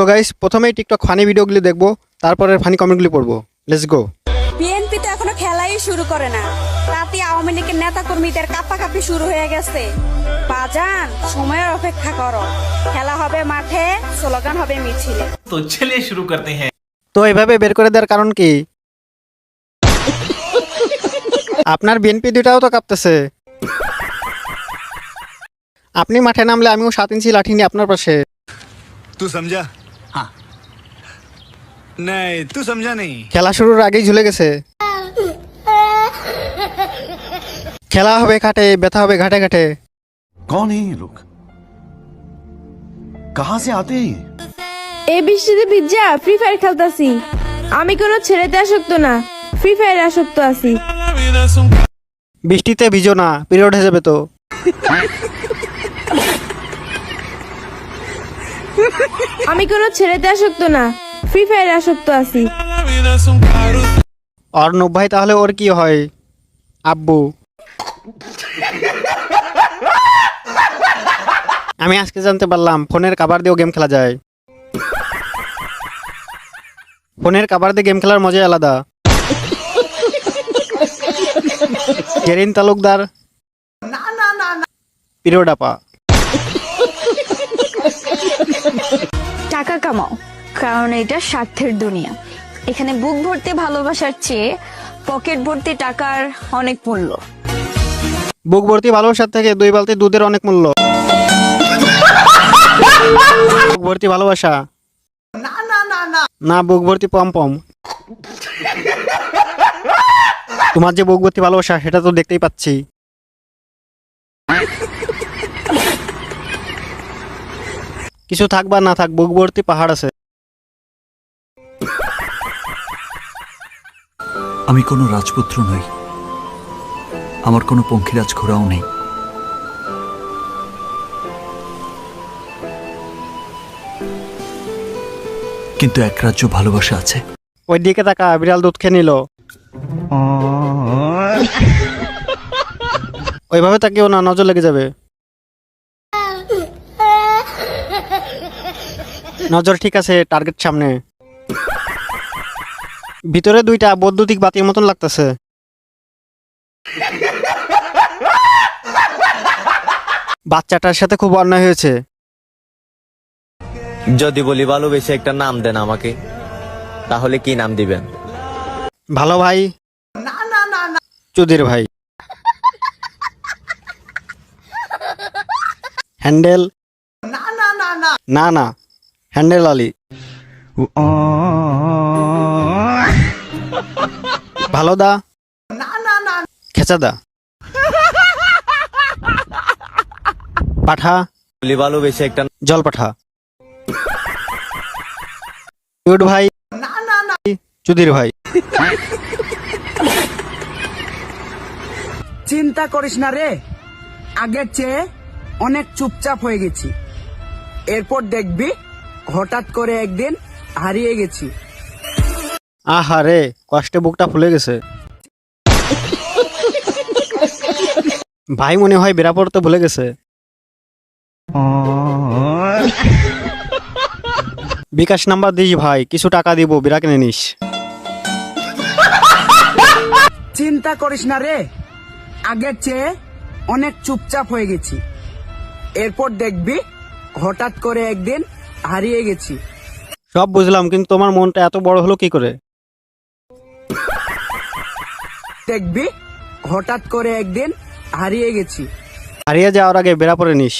তো গাইস প্রথমেই TikTok funny ভিডিওগুলি দেখব তারপরে ফানি কমেন্টগুলি পড়ব। লেটস গো বিএনপি তো এখনও খেলাই শুরু করে না। তাতে আওয়ামী লীগের নেতা কর্মীদের কাপাকাপি শুরু হয়ে গেছে। বাজান সময়ের অপেক্ষা করো। খেলা হবে মাঠে স্লোগান হবে মিছিলে। তো ছেলে শুরু করতে হ্যাঁ। তো এভাবে বের করে দেওয়ার কারণ কি? আপনার বিএনপি দুটাও তো কাঁপতেছে। আপনি মাঠে নামলে আমিও সাত ইঞ্চি লাঠি নিয়ে আপনার পাশে। তুই সমঝা? नहीं तू समझा नहीं খেলা শুরুর আগেই ঝুলে গেছে খেলা হবে ঘাটে ব্যথা হবে ঘাটে ঘাটে कौन है ये लोग कहां से आते हैं ये এই বৃষ্টিতে ভিজা ফ্রি ফায়ার খেলতাছি আমি কোনো ছেলেতে আসক্ত না ফ্রি ফায়ারে আসক্ত আছি বৃষ্টিতে ভিজো না পিরিয়ড হয়ে যাবে তো আমি কোনো ছেলেতে আসক্ত না ফ্রি ফায়ারে আসক্ত আছি। অর্ণব ভাই তাহলে ওর কি হয়? আব্বু। আমি আজকে জানতে পারলাম ফোনের কাভার দিয়েও গেম খেলা যায়। ফোনের কাবার দিয়ে গেম খেলার মজাই আলাদা। জেরিন তালুকদার। পিরিয়ড আপা। টাকা কামাও। কারণ এটা স্বার্থের দুনিয়া। এখানে বুক ভর্তি ভালোবাসার চেয়ে পকেট ভর্তি টাকার অনেক মূল্য। বুক ভর্তি ভালোবাসার থেকে দুই বালতি দুধের অনেক মূল্য। বুক ভর্তি ভালোবাসা? না, বুক ভর্তি পম পম। তোমার যে বুক ভর্তি ভালোবাসা, সেটা তো দেখতেই পাচ্ছি। কিছু থাক বা না থাক, বুক ভর্তি পাহাড় আছে। আমি কোনো রাজপুত্র নই। আমার কোনো পঙ্খিরাজ ঘোড়াও নেই। কিন্তু এক রাজ্য ভালোবাসা আছে। ওই দিকে তাকা, বিড়াল দুধ খেয়ে নিল। ওইভাবে তাকেও না, নজর লেগে যাবে। নজর ঠিক আছে টার্গেট সামনে। ভিতরে দুইটা বৈদ্যুতিক বাতির মতন লাগতেছে। বাচ্চাটার সাথে খুব অন্যায় হয়েছে। যদি বলি ভালোবেসে একটা নাম দেন আমাকে তাহলে কি নাম দিবেন? ভালো ভাই। চুদির ভাই। হ্যান্ডেল। না না হ্যান্ডেল আলী। ভালো দা? খেচা দা। পাঠা? বলি ভালোবেসে একটা জল পাঠা। কিউট ভাই। চুদির ভাই। চিন্তা করিস না রে। আগের চেয়ে অনেক চুপচাপ হয়ে গেছি। এরপর দেখবি হঠাৎ করে একদিন হারিয়ে গেছি। আহা রে কষ্টে বুকটা ফুলে গেছে। ভাই মনে হয় বেড়া পড়তে ভুলে গেছে। বিকাশ নাম্বার দিস ভাই কিছু টাকা দিব বিড়া কিনে নিস। চিন্তা করিস না রে। আগের চেয়ে অনেক চুপচাপ হয়ে গেছি। এরপর দেখবি হঠাৎ করে একদিন হারিয়ে গেছি। সব বুঝলাম কিন্তু তোমার মনটা এত বড় হলো কি করে? দেখবি হঠাৎ করে একদিন হারিয়ে গেছি। হারিয়ে যাওয়ার আগে বেড়া পরে নিস।